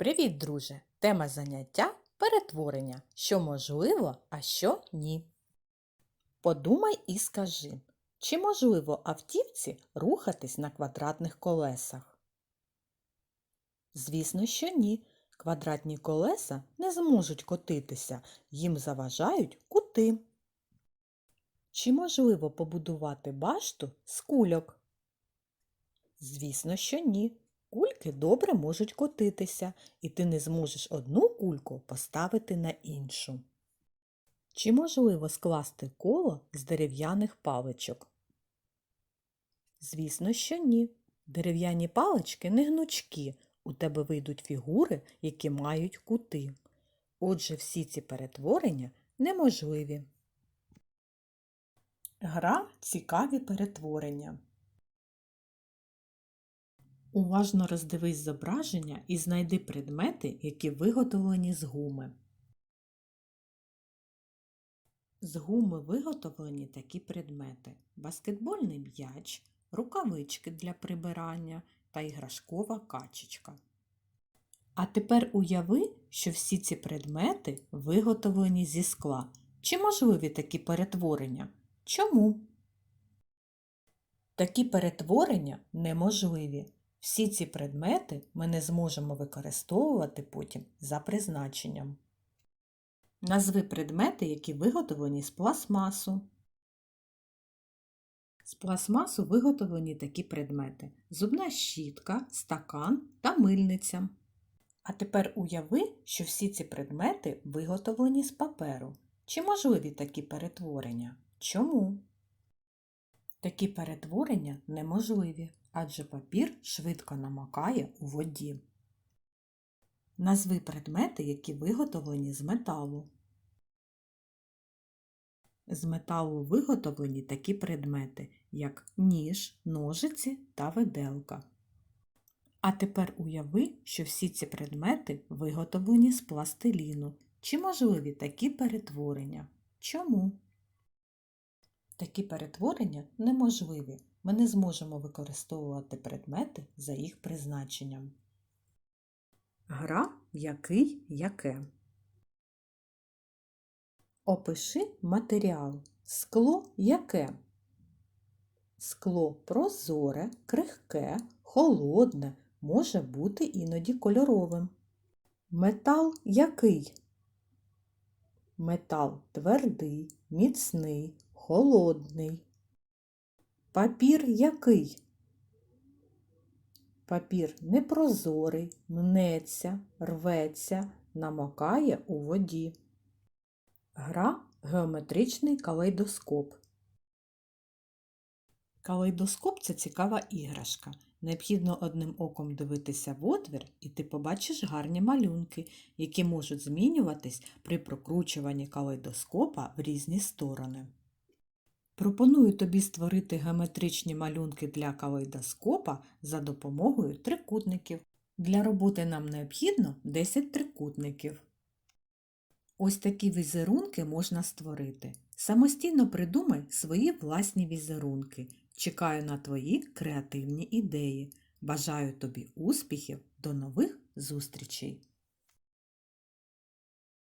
Привіт, друже! Тема заняття перетворення. Що можливо, а що ні. Подумай і скажи, чи можливо автівці рухатись на квадратних колесах? Звісно, що ні. Квадратні колеса не зможуть котитися, їм заважають кути. Чи можливо побудувати башту з кульок? Звісно, що ні. Кульки добре можуть котитися, і ти не зможеш одну кульку поставити на іншу. Чи можливо скласти коло з дерев'яних паличок? Звісно, що ні. Дерев'яні палички не гнучкі, у тебе вийдуть фігури, які мають кути. Отже, всі ці перетворення неможливі. Гра цікаві перетворення. Уважно роздивись зображення і знайди предмети, які виготовлені з гуми. З гуми виготовлені такі предмети: баскетбольний м'яч, рукавички для прибирання та іграшкова качечка. А тепер уяви, що всі ці предмети виготовлені зі скла. Чи можливі такі перетворення? Чому? Такі перетворення неможливі. Всі ці предмети ми не зможемо використовувати потім за призначенням. Назви предмети, які виготовлені з пластмасу. З пластмасу виготовлені такі предмети: зубна щітка, стакан та мильниця. А тепер уяви, що всі ці предмети виготовлені з паперу. Чи можливі такі перетворення? Чому? Такі перетворення неможливі, адже папір швидко намокає у воді. Назви предмети, які виготовлені з металу. З металу виготовлені такі предмети, як ніж, ножиці та виделка. А тепер уяви, що всі ці предмети виготовлені з пластиліну. Чи можливі такі перетворення? Чому? Такі перетворення неможливі. Ми не зможемо використовувати предмети за їх призначенням. Гра який яке. Опиши матеріал. Скло яке? Скло прозоре, крихке, холодне, може бути іноді кольоровим. Метал який? Метал твердий, міцний, холодний. Папір який? Папір непрозорий, мнеться, рветься, намокає у воді. Гра геометричний калейдоскоп. Калейдоскоп це цікава іграшка. Необхідно одним оком дивитися в отвір, і ти побачиш гарні малюнки, які можуть змінюватись при прокручуванні калейдоскопа в різні сторони. Пропоную тобі створити геометричні малюнки для калейдоскопа за допомогою трикутників. Для роботи нам необхідно 10 трикутників. Ось такі візерунки можна створити. Самостійно придумай свої власні візерунки. Чекаю на твої креативні ідеї. Бажаю тобі успіхів! До нових зустрічей!